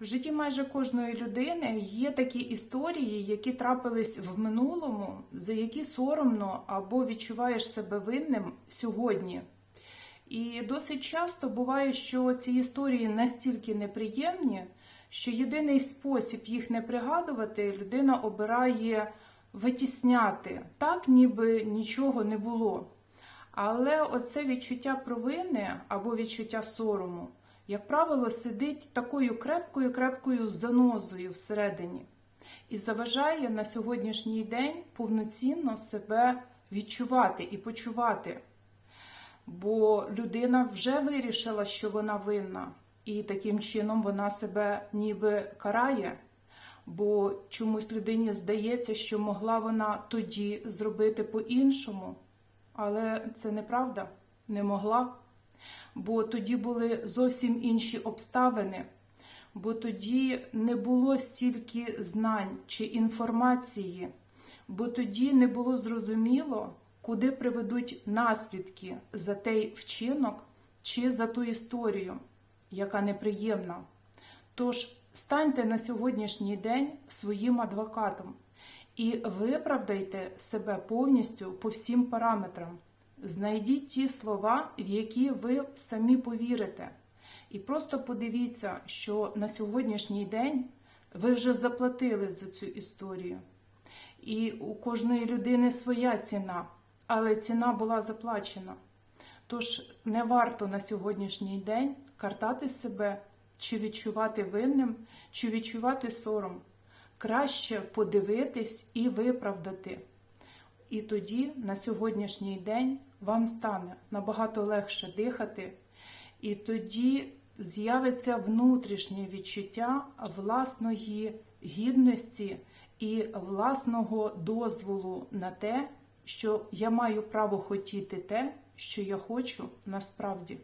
В житті майже кожної людини є такі історії, які трапились в минулому, за які соромно або відчуваєш себе винним сьогодні. І досить часто буває, що ці історії настільки неприємні, що єдиний спосіб їх не пригадувати, людина обирає витісняти, так ніби нічого не було. Але оце відчуття провини або відчуття сорому, як правило, сидить такою крепкою, крепкою занозою всередині і заважає на сьогоднішній день повноцінно себе відчувати і почувати. Бо людина вже вирішила, що вона винна, і таким чином вона себе ніби карає. Бо чомусь людині здається, що могла вона тоді зробити по-іншому. Але це неправда, не могла. Бо тоді були зовсім інші обставини, бо тоді не було стільки знань чи інформації, бо тоді не було зрозуміло, куди приведуть наслідки за той вчинок чи за ту історію, яка неприємна. Тож станьте на сьогоднішній день своїм адвокатом і виправдайте себе повністю по всім параметрам. Знайдіть ті слова, в які ви самі повірите. І просто подивіться, що на сьогоднішній день ви вже заплатили за цю історію. І у кожної людини своя ціна, але ціна була заплачена. Тож не варто на сьогоднішній день картати себе, чи відчувати винним, чи відчувати сором. Краще подивитись і виправдати. І тоді на сьогоднішній день вам стане набагато легше дихати, і тоді з'явиться внутрішнє відчуття власної гідності і власного дозволу на те, що я маю право хотіти те, що я хочу насправді.